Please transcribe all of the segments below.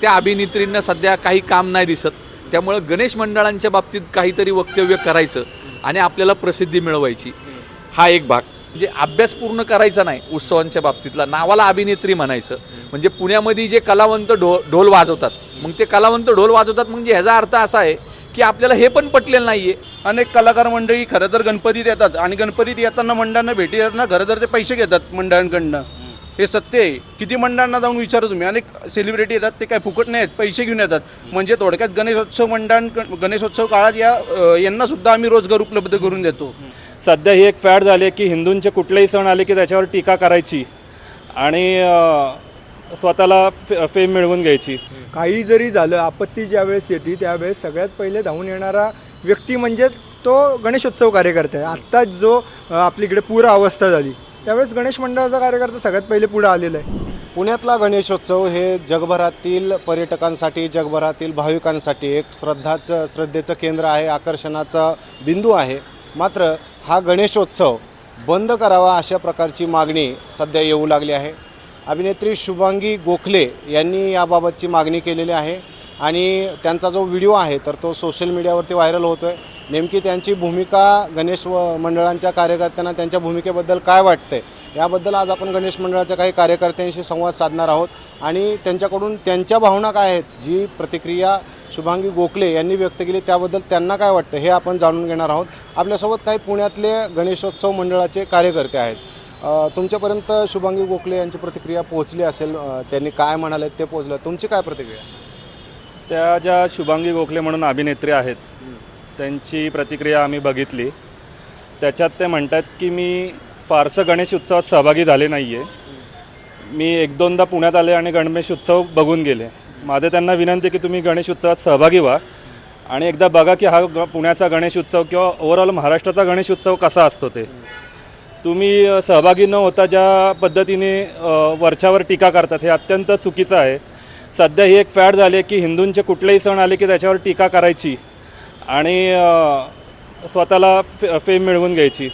त्या अभिनेत्रींना सध्या काही काम नाही दिसत. त्यामुळं गणेश मंडळांच्या बाबतीत काहीतरी वक्तव्य करायचं आणि आपल्याला प्रसिद्धी मिळवायची. हा एक भाग. म्हणजे अभ्यास पूर्ण करायचा नाही उत्सवांच्या बाबतीतला. नावाला अभिनेत्री म्हणायचं. म्हणजे पुण्यामध्ये जे कलावंत ढो ढोल वाजवतात. मग ते कलावंत ढोल वाजवतात. म्हणजे ह्याचा अर्थ असा आहे की आपल्याला हे पण पटलेलं नाही आहे अनेक कलाकार मंडळी खरं तर गणपतीत येतात. आणि गणपतीत येताना मंडळांना भेटी येताना खरं तर ते पैसे घेतात मंडळांकडनं. हे सत्य आहे. किती मंडळांना जाऊन विचारा तुम्ही? अनेक सेलिब्रिटी येतात ते काय फुकट नाही आहेत पैसे घेऊन येतात. म्हणजे थोडक्यात गणेशोत्सव मंडळां गणेशोत्सव काळात या अ, यांना सुद्धा आम्ही रोजगार उपलब्ध करून देतो. सध्या ही एक फॅड झाली आहे की हिंदूंचे कुठलेही सण आले की त्याच्यावर टीका करायची आणि स्वतःला फे फेम मिळवून घ्यायची. काही जरी झालं आपत्ती ज्यावेळेस येते त्यावेळेस सगळ्यात पहिले धावून येणारा व्यक्ती म्हणजे तो गणेशोत्सव कार्यकर्ता आहे. आत्ता जो आपलीकडे पूर अवस्था झाली. त्यावेळेस गणेश मंडळाचा कार्यकर्ता सगळ्यात पहिले पुढे आलेला आहे. पुण्यातला गणेशोत्सव हे जगभरातील पर्यटकांसाठी जगभरातील भाविकांसाठी एक श्रद्धाचं श्रद्धेचं केंद्र आहे आकर्षणाचा बिंदू आहे. मात्र हा गणेशोत्सव बंद करावा अशा प्रकारची मागणी सध्या येऊ लागली आहे. अभिनेत्री शुभांगी गोखले यांनी याबाबतची मागणी केलेली आहे. आणि त्यांचा जो व्हिडिओ आहे तर तो सोशल मीडियावरती व्हायरल होतो आहे नेमकी त्यांची भूमिका गणेश व मंडळांच्या कार्यकर्त्यांना त्यांच्या भूमिकेबद्दल काय वाटतंय? याबद्दल आज आपण गणेश मंडळाच्या काही कार्यकर्त्यांशी संवाद साधणार आहोत. आणि त्यांच्याकडून त्यांच्या भावना काय आहेत? जी प्रतिक्रिया शुभांगी गोखले यांनी व्यक्त केली त्याबद्दल त्यांना काय वाटतं हे आपण जाणून घेणार आहोत. आपल्यासोबत काही पुण्यातले गणेशोत्सव मंडळाचे कार्यकर्ते आहेत. तुमच्यापर्यंत शुभांगी गोखले यांची प्रतिक्रिया पोहोचली असेल त्यांनी काय म्हणाले ते पोहोचलं. तुमची काय प्रतिक्रिया? त्या ज्या शुभांगी गोखले म्हणून अभिनेत्री आहेत. त्यांची प्रतिक्रिया आम्ही बघितली. त्याच्यात ते म्हणतात की मी फारसं गणेश उत्सवात सहभागी झाले नाही आहे मी एक दोनदा पुण्यात आले आणि गणेश उत्सव बघून गेले. माझे त्यांना विनंती आहे की तुम्ही गणेश उत्सवात सहभागी व्हा. आणि एकदा बघा की हा ग पुण्याचा गणेश उत्सव किंवा ओव्हरऑल महाराष्ट्राचा गणेश उत्सव कसा असतो ते. तुम्ही सहभागी न होता ज्या पद्धतीने वरच्यावर टीका करतात हे अत्यंत चुकीचं आहे. सध्या ही एक फॅड झाली आहे की हिंदूंचे कुठलेही सण आले की त्याच्यावर टीका करायची आणि स्वतःला फे फेम मिळवून घ्यायची.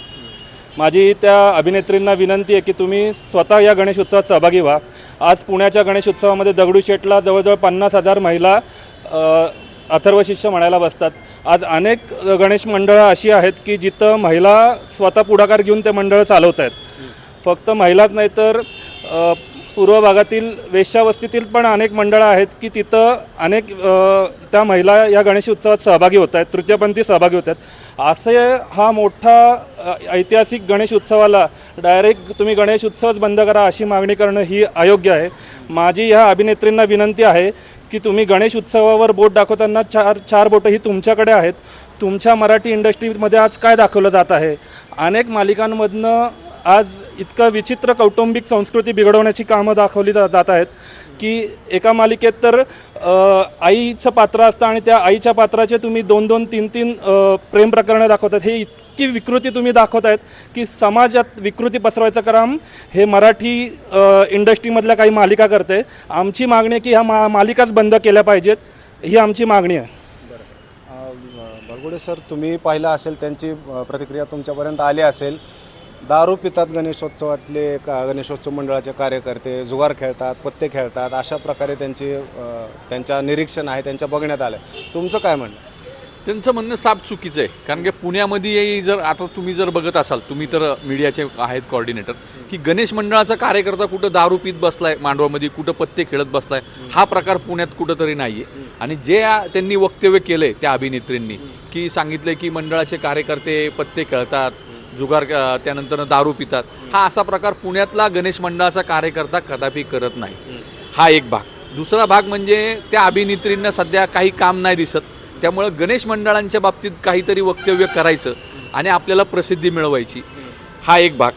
माझी त्या अभिनेत्रींना विनंती आहे की तुम्ही स्वतः या गणेश उत्सवात सहभागी व्हा. आज पुण्याच्या गणेश उत्सवामध्ये दगडूशेठला जवळजवळ पन्नास हजार महिला अथर्वशिष्य अथर्व शिष्य म्हणायला बसतात. आज अनेक गणेश मंडळं अशी आहेत की जिथं महिला स्वतः पुढाकार घेऊन ते मंडळं चालवत आहेत फक्त महिलाच नाही तर पूर्व भागातील वेश्यावस्तीतील पण अनेक मंडळं आहेत की तिथं अनेक त्या महिला या गणेश उत्सवात सहभागी होत आहेत तृतीयपंथी सहभागी होत आहेत. असे हा मोठा ऐतिहासिक गणेश उत्सवाला डायरेक्ट तुम्ही गणेश उत्सवच बंद करा अशी मागणी करणं ही अयोग्य आहे. माझी ह्या अभिनेत्रींना विनंती आहे की तुम्ही गणेश उत्सवावर बोट दाखवताना चार चार बोटं ही तुमच्याकडे आहेत. तुमच्या मराठी इंडस्ट्रीमध्ये आज काय दाखवलं जात आहे? अनेक मालिकांमधनं आज इतकं विचित्र कौटुंबिक संस्कृती बिघडवण्याची कामं दाखवली जा जात आहेत की एका मालिकेत तर आईचं पात्र असतं आणि त्या आईच्या पात्राचे तुम्ही दोन दोन तीन तीन प्रेम प्रकरणं दाखवतात हे इतकी विकृती तुम्ही दाखवत आहेत की समाजात विकृती पसरवायचं काम हे मराठी इंडस्ट्रीमधल्या काही मालिका करते. आमची मागणी आहे की ह्या मा मालिकाच बंद केल्या पाहिजेत. ही आमची मागणी आहे. बरगुडे सर तुम्ही पाहिलं असेल त्यांची प्रतिक्रिया तुमच्यापर्यंत आली असेल. दारू पितात गणेशोत्सवातले का गणेशोत्सव मंडळाचे कार्यकर्ते जुगार खेळतात पत्ते खेळतात अशा प्रकारे त्यांची त्यांच्या निरीक्षण आहे त्यांच्या बघण्यात आलं तुमचं काय म्हणणं? त्यांचं म्हणणं साप चुकीचं आहे. कारण की पुण्यामध्ये जर आता तुम्ही जर बघत असाल तुम्ही तर मीडियाचे आहेत कॉर्डिनेटर की गणेश मंडळाचा कार्यकर्ता कुठं दारू पीत बसलाय मांडवामध्ये कुठं पत्ते खेळत बसलाय हा प्रकार पुण्यात कुठंतरी नाही आहे आणि जे त्यांनी वक्तव्य केलंय त्या अभिनेत्रींनी की सांगितलंय की मंडळाचे कार्यकर्ते पत्ते खेळतात जुगार त्यानंतर दारू पितात. हा असा प्रकार पुण्यातला गणेश मंडळाचा कार्यकर्ता कदापि करत नाही. हा एक भाग. दुसरा भाग म्हणजे त्या अभिनेत्रींना सध्या काही काम नाही दिसत. त्यामुळं गणेश मंडळांच्या बाबतीत काहीतरी वक्तव्य करायचं आणि आपल्याला प्रसिद्धी मिळवायची. हा एक भाग.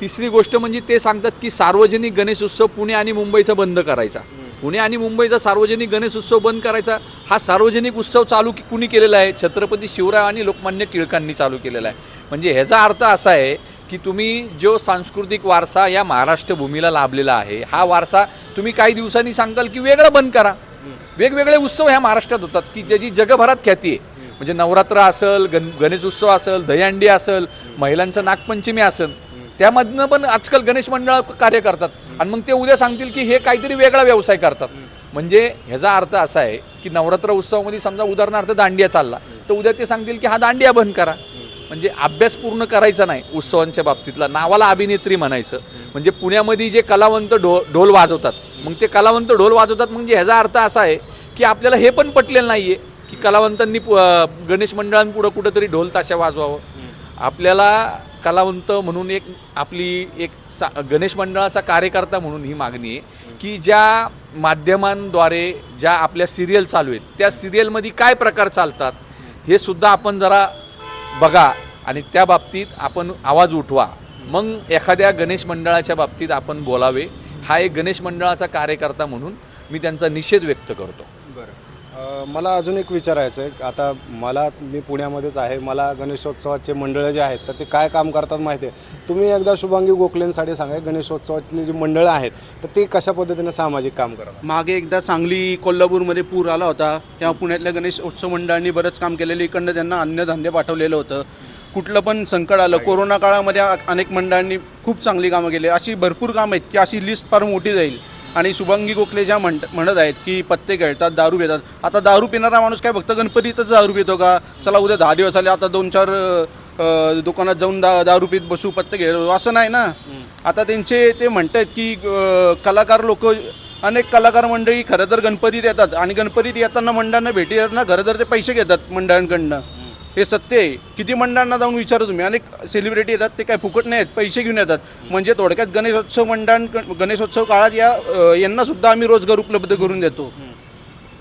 तिसरी गोष्ट म्हणजे ते सांगतात की सार्वजनिक गणेश उत्सव पुणे आणि मुंबईचा बंद करायचा. पुणे आणि मुंबईचा सार्वजनिक गणेश उत्सव बंद करायचा. हा सार्वजनिक उत्सव चालू की- कुणी केलेला आहे? छत्रपती शिवराय आणि लोकमान्य टिळकांनी चालू केलेला आहे. म्हणजे ह्याचा अर्थ असा आहे की तुम्ही जो सांस्कृतिक वारसा या महाराष्ट्र भूमीला लाभलेला आहे हा वारसा तुम्ही काही दिवसांनी सांगताल की वेगळं बंद करा. वेगवेगळे उत्सव ह्या महाराष्ट्रात होतात की ज्याची जगभरात ख्याती आहे. म्हणजे नवरात्र असेल गण गणेश उत्सव असेल दहीहंडी असेल महिलांचं नागपंचमी असेल त्यामधनं पण आजकाल गणेश मंडळ कार्य करतात. आणि मग ते उद्या सांगतील की हे काहीतरी वेगळा व्यवसाय करतात. म्हणजे ह्याचा अर्थ असा आहे की नवरात्र उत्सवामध्ये समजा उदाहरणार्थ दांडिया चालला तर उद्या ते सांगतील की हा दांडिया बंद करा. म्हणजे अभ्यास पूर्ण करायचा नाही उत्सवांच्या बाबतीतला. नावाला अभिनेत्री म्हणायचं. म्हणजे पुण्यामध्ये जे कलावंत ढो ढोल वाजवतात मग ते कलावंत ढोल वाजवतात म्हणजे ह्याचा अर्थ असा आहे की आपल्याला हे पण पटलेलं नाही आहे की कलावंतांनी गणेश मंडळांपुढं कुठंतरी ढोल ताशा वाजवावं. आपल्याला कलावंत म्हणून एक आपली एक सा गणेश मंडळाचा कार्यकर्ता म्हणून ही मागणी आहे की ज्या माध्यमांद्वारे ज्या आपल्या सिरियल चालू आहेत त्या सिरियलमध्ये काय प्रकार चालतात हे सुद्धा आपण जरा बघा आणि त्या बाबतीत आपण आवाज उठवा. मग एखाद्या गणेश मंडळाच्या बाबतीत आपण बोलावे. हा एक गणेश मंडळाचा कार्यकर्ता म्हणून मी त्यांचा निषेध व्यक्त करतो. मला अजून एक विचारायचं आहे. आता मला मी पुण्यामध्येच आहे. मला गणेशोत्सवाचे मंडळं जे आहेत तर ते काय काम करतात माहिती आहे? तुम्ही एकदा शुभांगी गोखलेंसाठी सांगा गणेशोत्सवातली जी मंडळं आहेत तर ते कशा पद्धतीने सामाजिक काम करतात? मागे एकदा सांगली कोल्हापूरमध्ये पूर आला होता तेव्हा पुण्यातल्या गणेश उत्सव मंडळांनी बरंच काम केलेलं. इकडनं त्यांना अन्नधान्य पाठवलेलं होतं. कुठलं पण संकट आलं कोरोना काळामध्ये अनेक मंडळांनी खूप चांगली कामं केली. अशी भरपूर कामं आहेत की अशी लिस्ट फार मोठी जाईल. आणि शुभांगी गोखले ज्या म्हणत म्हणत आहेत की पत्ते खेळतात दारू पितात. आता दारू पिणारा माणूस काय फक्त गणपतीतच दारू पितो का? चला उद्या दहा दिवस आले आता दोन चार दुकानात जाऊन दा दारू पित बसू पत्ते खेळ असं नाही ना? आता त्यांचे ते म्हणतात की अ, कलाकार लोक अनेक कलाकार मंडळी खरं तर गणपतीत येतात आणि गणपतीत येताना मंडळांना भेटी येतात ना खरं तर ते पैसे घेतात मंडळांकडनं. हे सत्य आहे. किती मंडळांना जाऊन विचारा तुम्ही? अनेक सेलिब्रिटी येतात ते काय फुकट नाही आहेत पैसे घेऊन येतात. म्हणजे थोडक्यात गणेशोत्सव मंडळ गणेशोत्सव काळात या यांनासुद्धा यांना सुद्धा आम्ही रोजगार उपलब्ध करून देतो.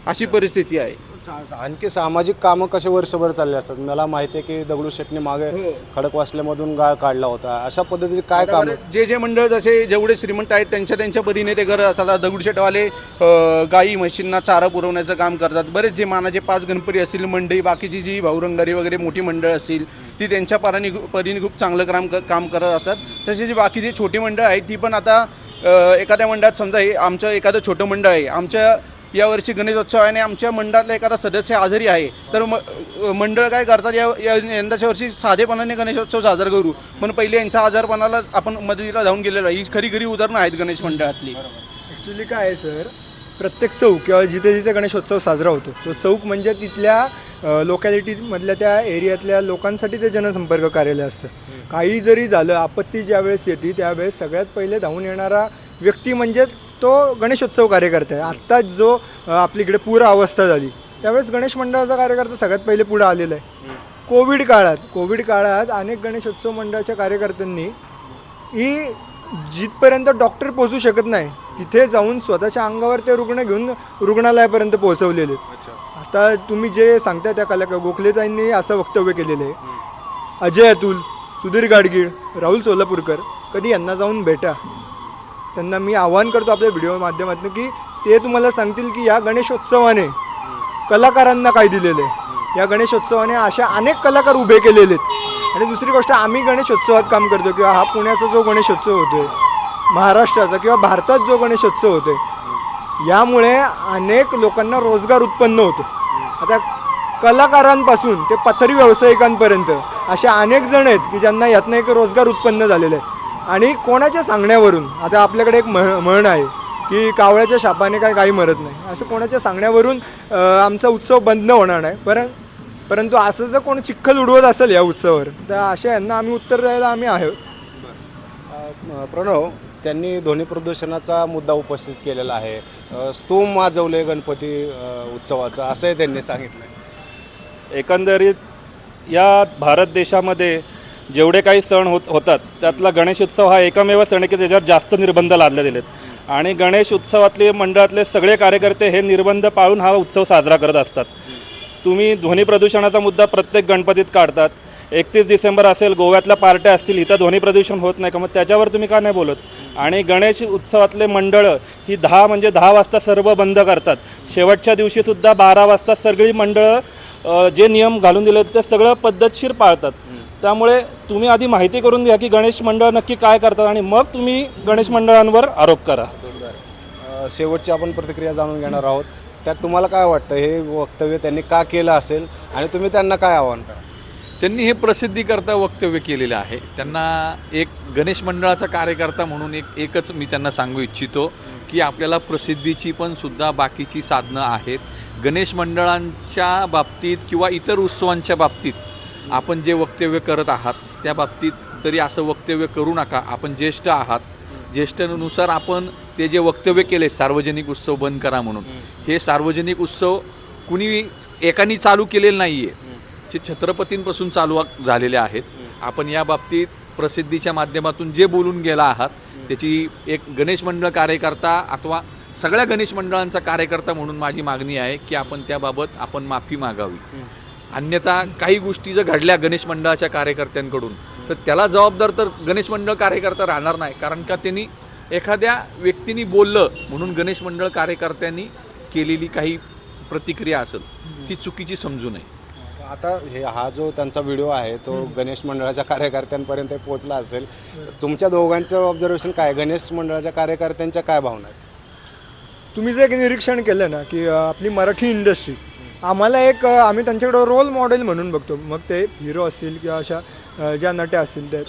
अशी परिस्थिती आहे. सा- आणखी सामाजिक कामं कसे वर्षभर चालले असतात? मला माहिती आहे की दगडूशेठने मागे खडकवासल्यामधून गाळ काढला होता. अशा पद्धतीचे काय काम? जे जे मंडळ जसे जेवढे श्रीमंत आहेत त्यांच्या त्यांच्या परीने ते घर असाला दगडूशेठवाले अ, गाई म्हशींना चारा पुरवण्याचं काम करतात. बरेच जे मानाचे पाच गणपती असतील मंडळी बाकीची जी भाऊरंगारी वगैरे मोठी मंडळ असतील ती त्यांच्या पराने परीने खूप चांगलं काम काम करत असतात. तसे जी बाकीची छोटी मंडळ आहेत ती पण आता अ, एखाद्या मंडळात समजा हे आमचं एखादं छोटं मंडळ आहे आमच्या यावर्षी गणेशोत्सव आहे आणि आमच्या मंडळातला एखादा सदस्य आजारी आहे तर म मंडळ काय करतात? या या- यंदाच्या वर्षी साधेपणाने गणेशोत्सव साजरा करू. पण पहिले यांच्या आजारपणाला आपण मदतीला जाऊन गेलेलो आहे. ही खरी खरी उदाहरणं आहेत गणेश मंडळातली. ॲक्च्युली काय आहे सर प्रत्येक चौक किंवा जिथे जिथे गणेशोत्सव साजरा होतो तो चौक म्हणजे तिथल्या लोकॅलिटीमधल्या त्या एरियातल्या लोकांसाठी ते जनसंपर्क कार्यालय असतं. काही जरी झालं आपत्ती ज्यावेळेस येते त्यावेळेस सगळ्यात पहिले धावून येणारा व्यक्ती म्हणजे तो गणेशोत्सव कार्यकर्ता आहे. आत्ता जो अ, आपलीकडे पूर अवस्था झाली त्यावेळेस गणेश मंडळाचा कार्यकर्ता सगळ्यात पहिले पुढे आलेला आहे. कोविड काळात कोविड काळात अनेक गणेशोत्सव मंडळाच्या कार्यकर्त्यांनी ही जिथपर्यंत डॉक्टर पोहोचू शकत नाही तिथे जाऊन स्वतःच्या अंगावर ते रुग्ण घेऊन रुग्णालयापर्यंत पोहोचवलेले. आता तुम्ही जे सांगता त्या कलाकार गोखलेताईंनी असं वक्तव्य केलेलं आहे. अजय अतुल सुधीर गाडगीळ राहुल सोलापूरकर कधी यांना जाऊन भेटा. त्यांना मी आवाहन करतो आपल्या व्हिडिओ माध्यमातून की ते तुम्हाला सांगतील की या गणेशोत्सवाने कलाकारांना काय दिलेलं. आहे या गणेशोत्सवाने अशा अनेक कलाकार उभे केलेले आहेत. आणि दुसरी गोष्ट आम्ही गणेशोत्सवात काम करतो किंवा हा पुण्याचा जो गणेशोत्सव होतो महाराष्ट्राचा किंवा भारतात जो गणेशोत्सव होतो यामुळे अनेक लोकांना रोजगार उत्पन्न होतो. आता कलाकारांपासून ते पथरी व्यावसायिकांपर्यंत असे अनेक जण आहेत की ज्यांना यातनं एक रोजगार उत्पन्न झालेलं आहे. आणि कोणाच्या सांगण्यावरून आता आपल्याकडे एक म्हण म्हण आहे की कावळ्याच्या शापाने काय काही मरत नाही. असं कोणाच्या सांगण्यावरून आमचा उत्सव बंद होणार नाही. पर परंतु असं जर कोणी चिखल उडवत असेल या उत्सवावर तर अशा यांना आम्ही उत्तर द्यायला आम्ही आहे. अ, प्रणव त्यांनी ध्वनी प्रदूषणाचा मुद्दा उपस्थित केलेला आहे. स्तूम वाजवले गणपती उत्सवाचं असंही त्यांनी सांगितलं एकंदरीत या भारत देशामध्ये जेवढे काही सण होत होतात त्यातला गणेश उत्सव हा एकमेव सण आहे की त्याच्यावर जास्त निर्बंध लादले गेलेत. आणि गणेश उत्सवातले मंडळातले सगळे कार्यकर्ते हे निर्बंध पाळून हा उत्सव साजरा करत असतात. तुम्ही ध्वनी प्रदूषणाचा मुद्दा प्रत्येक गणपतीत काढतात. एकतीस डिसेंबर असेल गोव्यातल्या पार्ट्या असतील इथं ध्वनी प्रदूषण होत नाही का? मग त्याच्यावर तुम्ही का नाही बोलत? आणि गणेश उत्सवातले मंडळं ही दहा म्हणजे दहा वाजता सर्व बंद करतात. शेवटच्या दिवशीसुद्धा बारा वाजता सगळी मंडळं जे नियम घालून दिले होते ते सगळं पद्धतशीर पाळतात. त्यामुळे तुम्ही आधी माहिती करून घ्या की गणेश मंडळ नक्की काय करतात आणि मग तुम्ही गणेश मंडळांवर आरोप करा. अ, शेवटची आपण प्रतिक्रिया जाणून घेणार आहोत. त्यात तुम्हाला काय वाटतं? हे वक्तव्य त्यांनी का केलं असेल? आणि तुम्ही त्यांना काय आव्हान करा? त्यांनी हे प्रसिद्धीकरता वक्तव्य केलेलं आहे. त्यांना एक गणेश मंडळाचा कार्यकर्ता म्हणून एक एकच मी त्यांना सांगू इच्छितो की आपल्याला प्रसिद्धीची पण सुद्धा बाकीची साधनं आहेत. गणेश मंडळांच्या बाबतीत किंवा इतर उत्सवांच्या बाबतीत आपण जे वक्तव्य करत आहात त्या बाबतीत तरी असं वक्तव्य करू नका. आपण ज्येष्ठ आहात. ज्येष्ठानुसार आपण ते जे वक्तव्य केले सार्वजनिक उत्सव बंद करा म्हणून. हे सार्वजनिक उत्सव कुणी एकानी चालू केलेलं नाही आहे जे छत्रपतींपासून चालू झालेले आहेत. आपण या बाबतीत प्रसिद्धीच्या माध्यमातून जे बोलून गेला आहात त्याची एक गणेश मंडळ कार्यकर्ता अथवा सगळ्या गणेश मंडळांचा कार्यकर्ता म्हणून माझी मागणी आहे की आपण त्याबाबत आपण माफी मागावी. अन्यथा काही गोष्टी जर घडल्या गणेश मंडळाच्या कार्यकर्त्यांकडून तर त्याला जबाबदार तर गणेश मंडळ कार्यकर्ता राहणार नाही. कारण का त्यांनी एखाद्या व्यक्तीने बोललं म्हणून गणेश मंडळ कार्यकर्त्यांनी केलेली काही प्रतिक्रिया असेल ती चुकीची समजू नये. आता हे हा जो त्यांचा व्हिडिओ आहे तो गणेश मंडळाच्या कार्यकर्त्यांपर्यंत पोहोचला असेल तुमच्या दोघांचं ऑब्झर्वेशन काय? गणेश मंडळाच्या कार्यकर्त्यांच्या काय भावना आहेत? तुम्ही जे एक निरीक्षण केलं ना की आपली मराठी इंडस्ट्री आम्हाला एक आम्ही त्यांच्याकडं रोल मॉडेल म्हणून बघतो. मग ते हिरो असतील किंवा अशा ज्या नट्या असतील ते.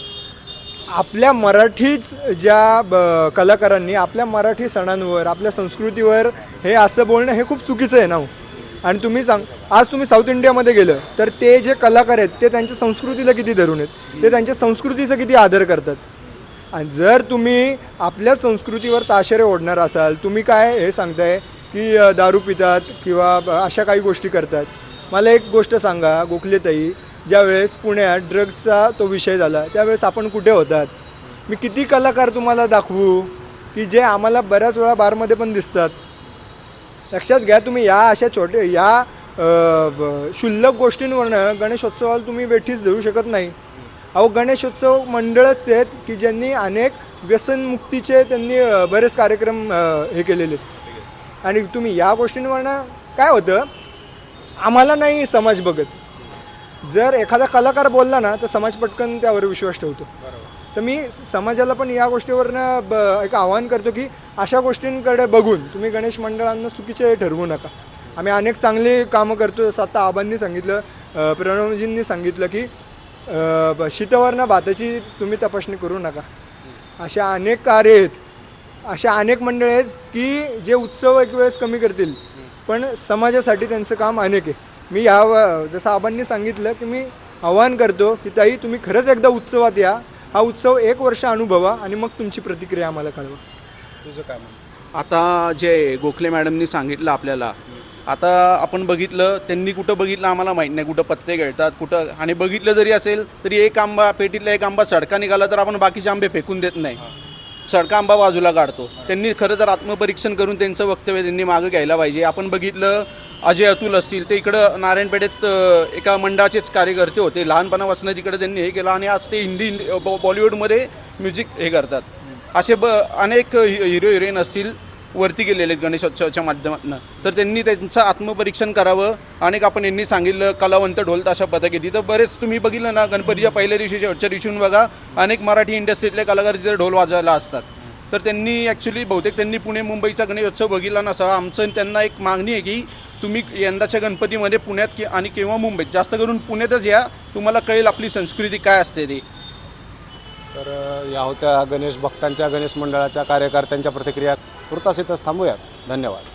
आपल्या मराठीच ज्या ब- कलाकारांनी आपल्या मराठी सणांवर आपल्या संस्कृतीवर हे असं बोलणं हे खूप चुकीचं आहे ना हो. आणि तुम्ही सांग आज तुम्ही साऊथ इंडियामध्ये गेलं तर ते जे कलाकार आहेत ते त्यांच्या संस्कृतीला किती धरून आहेत? ते त्यांच्या संस्कृतीचा किती आदर करतात? आणि जर तुम्ही आपल्या संस्कृतीवर ताशेरे ओढणार असाल तुम्ही काय हे सांगताय? की दारू पितात किंवा ब- अशा काही गोष्टी करतात. मला एक गोष्ट सांगा गोखलेताई. ज्यावेळेस पुण्यात ड्रग्सचा तो विषय झाला त्यावेळेस आपण कुठे होतात? मी किती कलाकार तुम्हाला दाखवू की जे आम्हाला बऱ्याच वेळा बारमध्ये पण दिसतात? लक्षात घ्या तुम्ही या अशा छोटे या क्षुल्लक गोष्टींवरनं गणेशोत्सवाला तुम्ही वेठीच धरू शकत नाही. अहो गणेशोत्सव मंडळच आहेत की ज्यांनी अनेक व्यसनमुक्तीचे त्यांनी बरेच कार्यक्रम हे केलेले आहेत. आणि तुम्ही या गोष्टींवरनं काय होतं आम्हाला नाही समाज बघत. जर एखादा कलाकार बोलला ना तर समाज पटकन त्यावर विश्वास ठेवतो. तर मी समाजाला पण या गोष्टीवरनं ब एक आवाहन करतो की अशा गोष्टींकडे बघून तुम्ही गणेश मंडळांना चुकीचे ठरवू नका. आम्ही अनेक चांगली कामं करतो जसं आता आबांनी सांगितलं प्रणवजींनी सांगितलं की ब- शीतवर्ण भाताची तुम्ही तपासणी करू नका. अशा अनेक कार्य आहेत. अशा अनेक मंडळे आहेत की जे उत्सव एक वेळेस कमी करतील. पण समाजासाठी त्यांचं काम अनेक आहे. मी या जसं आबांनी सांगितलं की मी आवाहन करतो की ताई तुम्ही खरंच एकदा उत्सवात या. हा उत्सव एक वर्ष अनुभवा आणि मग तुमची प्रतिक्रिया आम्हाला कळवा. तुझं काय म्हणणं? आता जे गोखले मॅडमनी सांगितलं आपल्याला आता आपण बघितलं त्यांनी कुठं बघितलं आम्हाला माहीत नाही. कुठं पत्ते खेळतात कुठं आणि बघितलं जरी असेल तरी एक आंबा पेटीतला एक आंबा सडका निघाला तर आपण बाकीचे आंबे फेकून देत नाही. सडका आंबा बाजूला काढतो त्यांनी खरं तर आत्मपरीक्षण करून त्यांचं वक्तव्य त्यांनी मागं घ्यायला पाहिजे. आपण बघितलं अजय अतुल असतील ते इकडं नारायणपेठेत एका मंडळाचेच कार्यकर्ते होते. लहानपणापासून तिकडे त्यांनी हे केलं आणि आज ते हिंदी बॉ- बॉलिवूडमध्ये म्युझिक हे करतात. असे ब अनेक हि- हिरो हिरोईन असतील. वरती गेलेले आहेत गणेशोत्सवाच्या माध्यमातून. तर त्यांनी त्यांचं आत्मपरीक्षण करावं. अनेक आपण यांनी सांगितलं कलावंत ढोल अशा पथक. येते तर बरेच तुम्ही बघितलं ना गणपतीच्या पहिल्या दिवशी शेवटच्या दिवशीहून बघा अनेक मराठी इंडस्ट्रीतले कलाकार तिथे ढोल वाजवायला असतात. तर त्यांनी ॲक्च्युली बहुतेक त्यांनी पुणे मुंबईचा गणेशोत्सव बघितला नसावा. आमचं त्यांना एक मागणी आहे की तुम्ही यंदाच्या गणपतीमध्ये पुण्यात कि आणि किंवा मुंबईत? जास्त करून पुण्यातच या. तुम्हाला कळेल आपली संस्कृती काय असते ती. तर या होत्या गणेश भक्तांच्या गणेश मंडळाच्या कार्यकर्त्यांच्या प्रतिक्रिया तुर्तास इथंच थांबूयात. धन्यवाद.